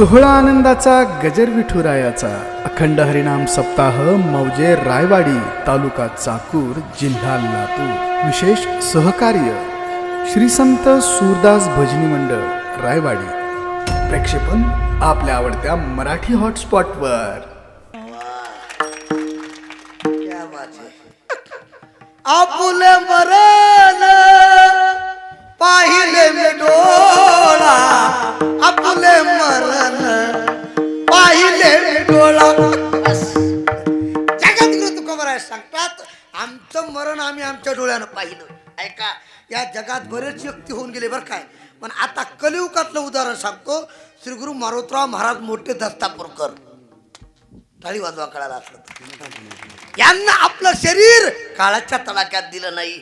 सोहळा आनंदाचा गजर विठुरायाचा अखंड हरिनाम सप्ताह मौजे रायवाडी तालुका चाकूर जिल्हा लातूर. विशेष सहकार्य श्री संत सूरदास भजनी मंडळ रायवाडी. प्रक्षेपण आपल्या आवडत्या मराठी हॉटस्पॉटवर. क्या बात आपुले मरण पाहिले मी डोळा. आपले मरण पाहिले डोळा. बस. जगात तुकोबराय सांगतात आमचं मरण आम्ही आमच्या डोळ्यानं पाहिलं. ऐका या जगात बरेच व्यक्ती होऊन गेले बरं काय. पण आता कलियुगातलं उदाहरण सांगतो. श्री गुरु मारोतराव महाराज मोठे दस्तापूरकर टाळी वाजवा कळाला असलं यांना आपलं शरीर काळाच्या तडाक्यात दिलं नाही.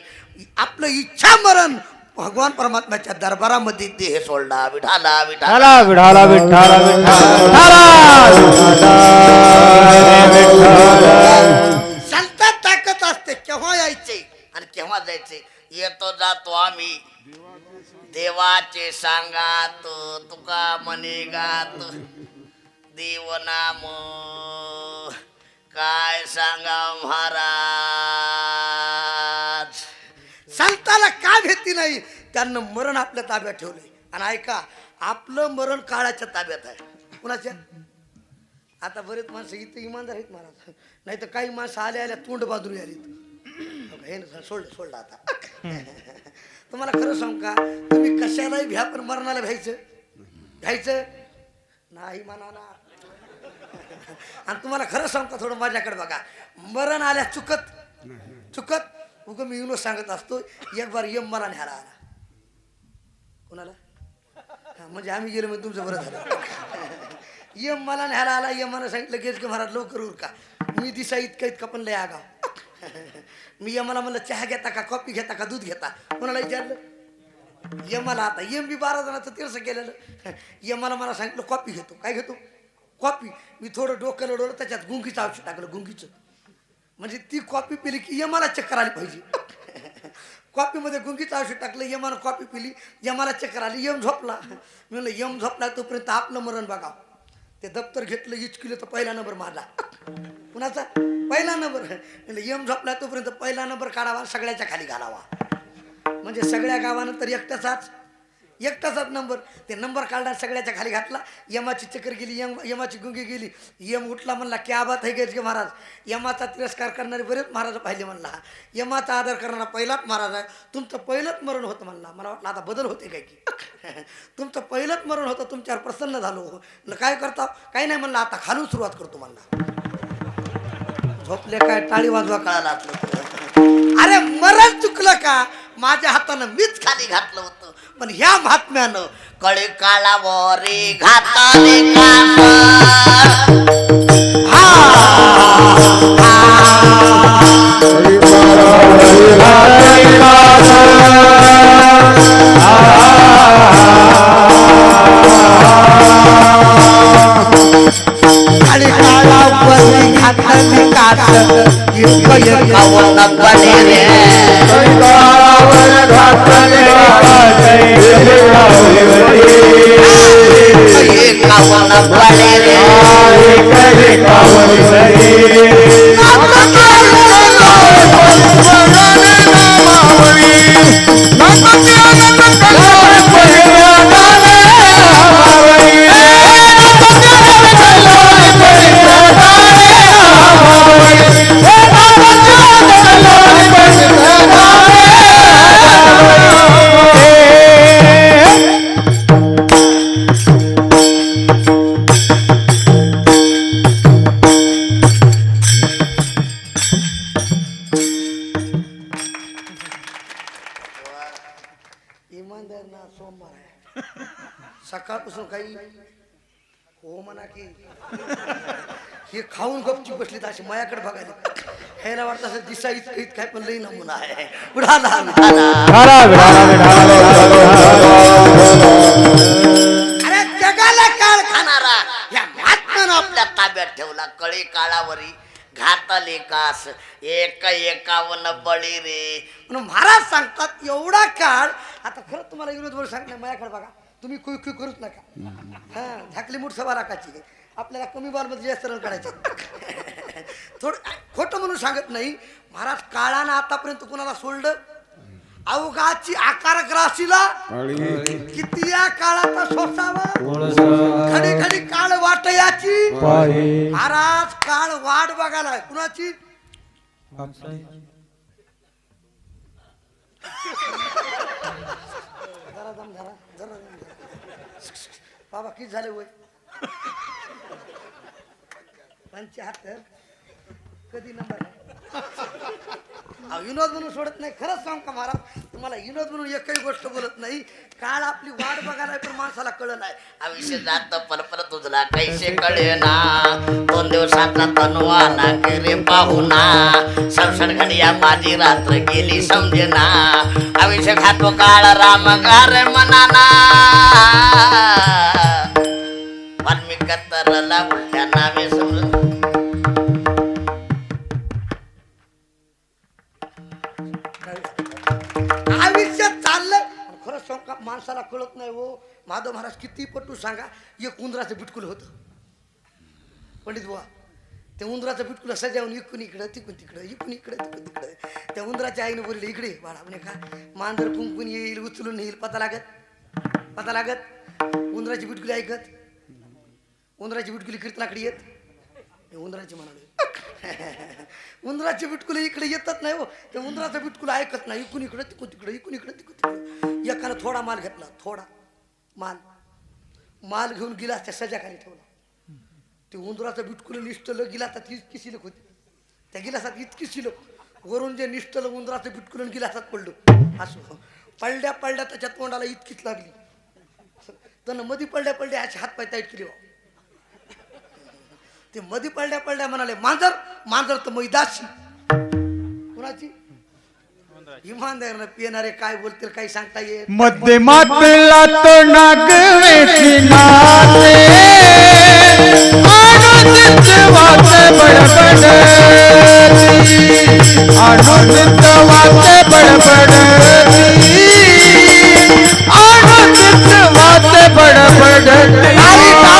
आपलं इच्छा मरण भगवान परमात्म्याच्या दरबारामध्ये देह सोडला. विठाला विठाला. विठाला विठाला विठाला संतात ताकद असते केव्हा यायचे? आणि केव्हा जायचे? येतो जातो आम्ही. देवाचे सांगात तुका मने गात. देवनाम काय सांगा महाराज? संताला का भीती नाही त्यांना मरण आपल्या ताब्यात ठेवलंय. आणि ऐका आपलं मरण काळाच्या ताब्यात आहे. कुणाच्या? आता बरेच माणसं इथं इमानदार आहेत महाराज. नाही तर काही माणसं आल्या आल्या तोंड बाजूला आलीत हे सोडलं सोडलं आता. तुम्हाला खरं सांगू का तुम्ही कशालाही भ्या पण मरणाला भ्यायचं. भ्यायचं? नाही ना आणि तुम्हाला खरं सांगतो थोडं माझ्याकडे बघा. मरण आल्या चुकत. चुकत? उगं मी येऊन सांगत असतो एक बार यम मला न्यायला आला कोणाला? हा, म्हणजे आम्ही गेलो म्हणजे तुमचं बरं झालं. यम मला न्यायला आला यमानं सांगितलं गेच की महाराज लवकर उर का मी दिसा इतका इतका पण लय आगाव. मी यमाला म्हणलं चहा घेता का कॉफी घेता का दूध घेता? कोणाला विचारलं? यमाला आता यम बी बारा जणांचं तीर्थ केलेलं. यमाला मला सांगितलं कॉफी घेतो. काय घेतो? कॉफी. मी थोडं डोकं लढवलं त्याच्यात गुंगीचं औषध टाकलं गुंगीचं. म्हणजे ती कॉपी पिली की यमाला चक्कर आली पाहिजे. कॉपीमध्ये गुंगीचं औषध टाकलं यमानं कॉपी पिली यमाला चक्कर आली यम झोपला. मी म्हणलं यम झोपला तोपर्यंत आपलं मरण बघा ते दप्तर घेतलं इचकिलं तर पहिला नंबर माझा. कुणाचा? पहिला नंबर. म्हणलं यम झोपला तोपर्यंत पहिला नंबर काढावा सगळ्याच्या खाली घालावा. म्हणजे सगळ्या गावानं तर एक तासात नंबर ते नंबर काढला सगळ्याच्या खाली घातला. यमाची चक्कर गेली यम यमाची गुंगी गेली. यम उठला म्हणला क्या बात आहे गेजगे महाराज. यमाचा तिरस्कार करणारे बरेच महाराज पाहिले म्हणला. यमाचा आदर करणारा पहिलाच महाराज आहे. तुमचं पहिलंच मरण होतं म्हणला. मला वाटलं आता बदल होते काय की. तुमचं पहिलंच मरण होतं तुमच्यावर प्रसन्न झालो. काय करता? काही नाही म्हणलं आता खालून सुरुवात करतो म्हणला. झोपले काय? टाळी वाजवा कळाला आपलं अरे मरण चुकलं का? माझ्या हातानं मीच खाली घातलं होतं. पण ह्या महात्म्यानं कळे काळावर रे घाताले आणि काळावर घातले. कास इतकं एकावन्न बने रे Jai Jai Jai खाऊन गपची बसलीत अशी मायाकडे बघायला ह्याला वाटतं असं दिसा इतकं इतकं आहे पण लई नमुना आहे अरे जगाला काळ खाणारा या महात्म्यानं आपल्या ताब्यात ठेवला कळे काळावरी घातले कास एक एकावन्न बळी रे म्हणून महाराज सांगतात एवढा काळ आता खरं तुम्हाला विनोद बोल सांगणार माझ्याकडे बघा तुम्ही कुई कुई करूच नका हा झाकली मूठ सभा राखायची आपल्याला कमी बॉलमध्ये जास्त रन काढायचे. थोडं खोटं म्हणून सांगत नाही. महाराज काळानं आतापर्यंत कुणाला सोडलं? अवघाची आकार राशीला किती या काळाचा सोसावा? खडी खडी काळ वाट याची महाराज काळ वाट बघायला कुणाची? बाबा किती झाले वय? पंच्याहत्तर कधी नंबर विनोद म्हणून सोडत नाही. खरंच सांग का महाराज तुम्हाला विनोद म्हणून एकही गोष्ट बोलत नाही. काळ आपली वाट बघायला पण माणसाला कळलं नाही. आयुष्य जात पलपल तुझला कैसे कळे ना. दोन दिवसाचा तनवा ना रे पाहुणा संसार घडिया माझी रात्र गेली समजे ना आयुष्य खातो काळ राम गार मनाना. वाल्मिक तरला उलट्या नावे माणसाला कळत नाही हो. माधव महाराज किती पटू सांगा एक उंदराचं बिटकुल होतं. पंडित बुवा ते उंदराचं बिटकुल सजावून इकून इकडं तिकून तिकडं इकून इकडं तिकून तिकडं. त्या उंदराच्या आईने बोलले इकडे बाळा म्हणे का मांजर कुंकून येईल उचलून येईल पता लागत? पता लागत? उंदराची बिटकुली ऐकत? उंदराची बिटकुली कीर्तनाकडे येत? उंदराची म्हणाले उंदराचे बिटकुले इकडे येतच नाही हो. ते उंदराचं बिटकुल ऐकत नाही इकून इकडं तिकून तिकडं इकून इकडं तिकून तिकडं. एकानं थोडा माल घेतला थोडा माल. माल घेऊन गिलासच्या सजाखाली ठेवला. ते उंदराचं बिटकुल निष्ठलं गिलासात इतकी शिलक होती. त्या गिलासात इतकी शिलक वरून जे निष्ठलं उंदराचं बिटकुलं गिलासात पडलं. असं. पडल्या पडल्या त्याच्या तोंडाला इतकीच लागली. त्यानं मधी पडल्या पडल्या असे हात पाय ताईट केले ते मधी पडल्या पडल्या म्हणाले मांजर मांजर तर मैदाशी. कुणाची? इमानदार पिणारे काय बोलतील काही सांगता येत मध्यमातला तो नागवेची नाते आनंदित वाचे बडबड. आनंदित वाचे बडबड. आनंदित वाचे तो नागवेची नाते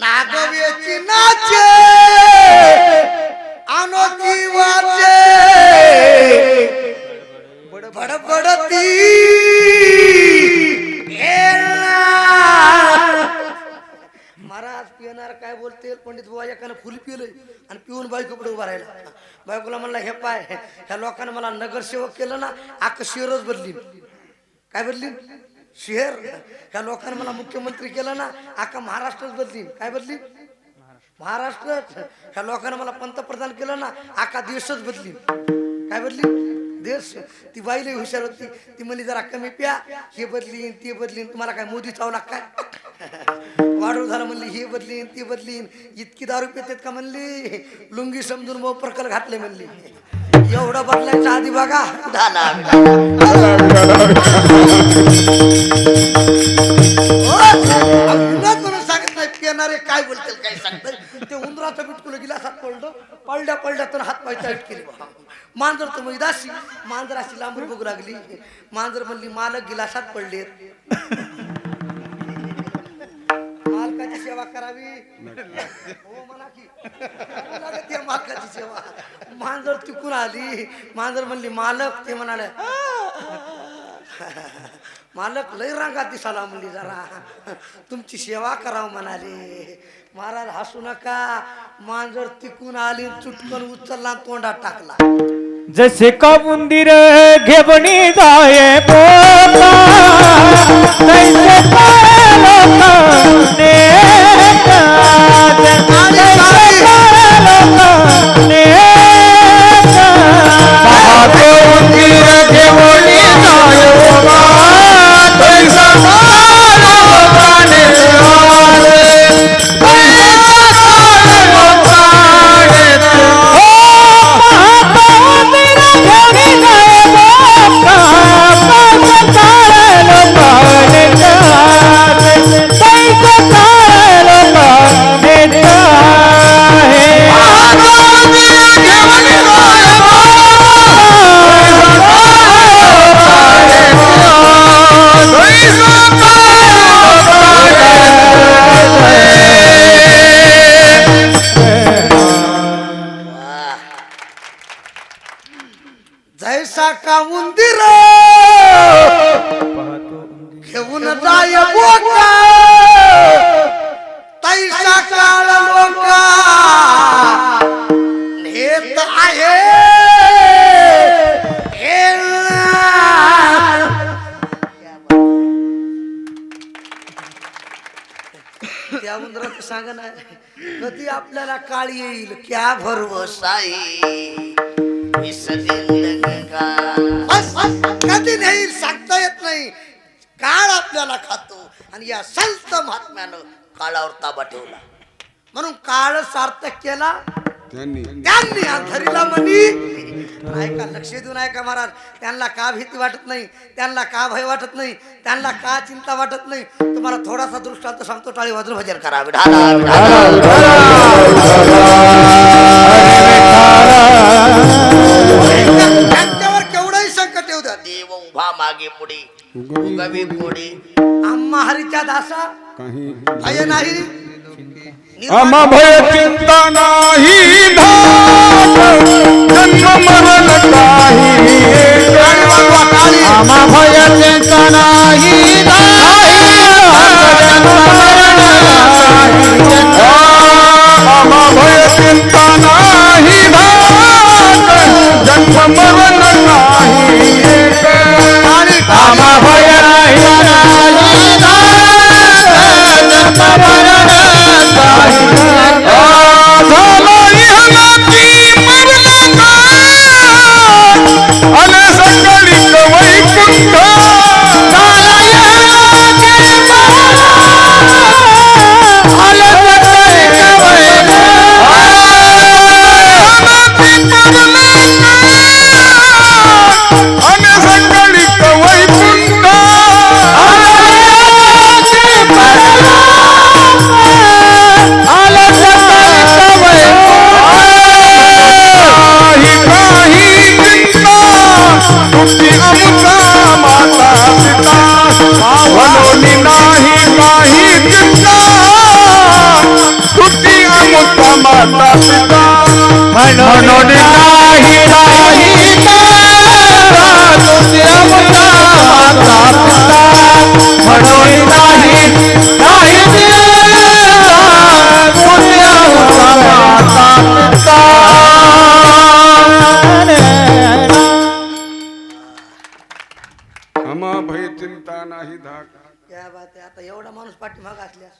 नागव्याची नाचे अनोखी वाचे. बडबडती. महाराज पिणार काय बोलते पंडित बुवा एकानं फुल पिलंय आणि पिऊन बायको पुढे उभा राहिला. बायकोला म्हणला हे पाय ह्या लोकांना मला नगरसेवक केलं ना अख्खं शहरच बदली काय बदली शहर. ह्या लोकांनी मला मुख्यमंत्री केलं ना अख्खा महाराष्ट्रच बदलीन. काय बदलीन? महाराष्ट्र ह्या लोकांना मला पंतप्रधान केलं ना अख्खा देशच बदलीन. काय बदली देश. ती बाईला हुशार होती. ती म्हणली जरा कमी प्या. हे बदलीन ते बदलीन. तुम्हाला काय मोदी चावला काय? वाढू झालं म्हणली हे बदलीन ते बदलीन. इतकी दारू पितेत का? म्हणली लुंगी समजून मग प्रकल घातले म्हणली. एवढं बदलायच्या आधी बघा. म्हणून सांगत नाही पिणारे काय बोलतील काय सांगतात ते उंदराचं बिटकुल गिलासात पडलं. पडल्या पडल्या तर हात पाय टाईट केली. मांजर तर मग दाशी मांजर अशी लांबून बघू लागली. मांजर म्हणली मालक गिलासात पडले मालकाची सेवा करावी. हो म्हणा की. करावी लागते या मालकाची सेवा. मांजर तिकून आली. मांजर म्हणली मालक ते म्हणाले मालक लय रांगात दिसाला म्हणली जरा. तुमची सेवा करावं म्हणाले. महाराज हसू नका. मांजर तिकून आली चुटकन उचलला तोंडात टाकला. जसे का उंदीर घेबणी जाये पोता तैसे पाय लोकांने कधी आपल्याला काळ येईल. क्या भरवसाई इस जिंदगी कधी नाही सांगता येत नाही. काळ आपल्याला खातो. आणि या संत महात्म्यानं काळावर ताबा ठेवला. म्हणून काळ सार्थक केला. त्यांनी. त्यांनी अंधरीला म्हणी ऐका लक्ष देऊन ऐका महाराज. त्यांना का भीती वाटत नाही? त्यांना का भय वाटत नाही? त्यांना का चिंता वाटत नाही? तुम्हाला थोडासा दृष्टांत सांगतो टाळी वाजून भजन करा. विढाला विढाला त्यांच्यावर केवढंही संकट येऊ द्या. देव उभा मागे पुढे. उगवी पुढे. आम्हा हरीच्या दासा. काही भय नाही. आम्हा भय चिंता नाही मरण काही आम्हा भय चिंता नाही आम्हा भय चिंता नाही धाक जन्म म्हणून नाही नाही म्हणून नाही नाही. भय चिंता नाही धाक या बात आता एवढा माणूस पाठीमाग असल्यास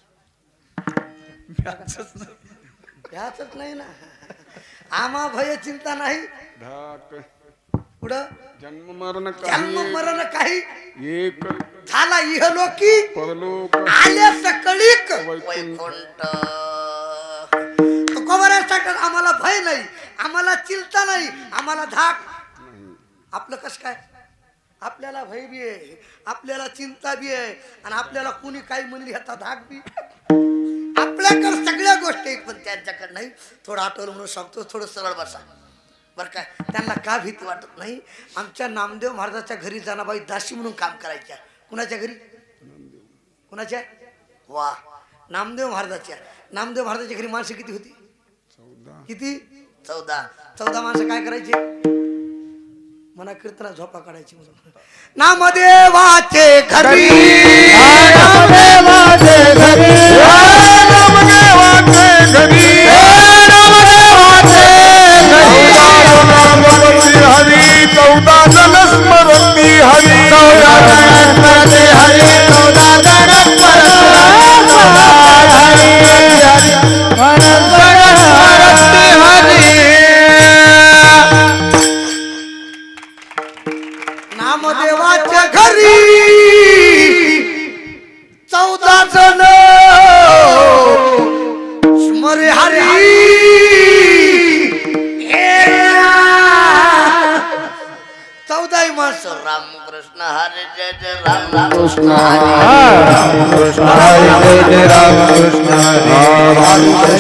नाही ना आम्हा भय चिंता नाही. धाक पुढं जन्म मरण जन्म मरण काही एक. झाला इहलोकी. परलोक. आल्या सकळीक. वैकुंठ. आम्हाला भय नाही. आम्हाला चिंता नाही. आम्हाला धाक. आपलं कसं काय? आपल्याला भय बी आहे. आपल्याला चिंता बी आहे. आणि आपल्याला कुणी काही म्हणली ह्याचा धाक बी. आपल्याकडे सगळ्या गोष्टी पण त्यांच्याकडे नाही. थोडं आठवलं म्हणून सांगतो थोडं सरळ बसा. बरं काय त्यांना का भीती वाटत नाही? आमच्या नामदेव महाराजाच्या घरी जाणाबाई दासी म्हणून काम करायच्या. कुणाच्या घरी? कुणाच्या? वा नामदेव महाराजाच्या. नामदेव महाराजाच्या घरी माणसं किती होती? किती? चौदा. चौदा माणसं काय करायचे? मना कीर्तना झोपा काढायची म्हणून. नामदेवाचे घरी. देवाचे घरी. रामदेवाचे घरी. स्मरती हरी. चौदा जन स्मरती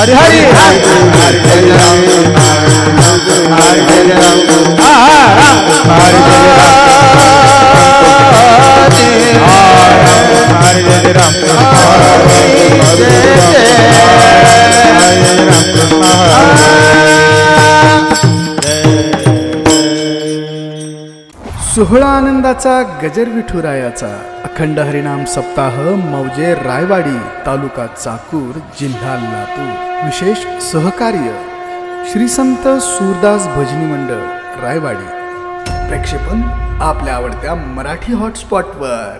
हरी हरी। हरी राम हरी राम सोहळा आनंदाचा गजर विठुरायाचा अखंड हरिनाम सप्ताह मौजे रायवाडी तालुका चाकूर जिल्हा लातूर. विशेष सहकार्य श्री संत सूरदास भजनी मंडळ रायवाडी. प्रक्षेपण आपल्या आवडत्या मराठी हॉटस्पॉटवर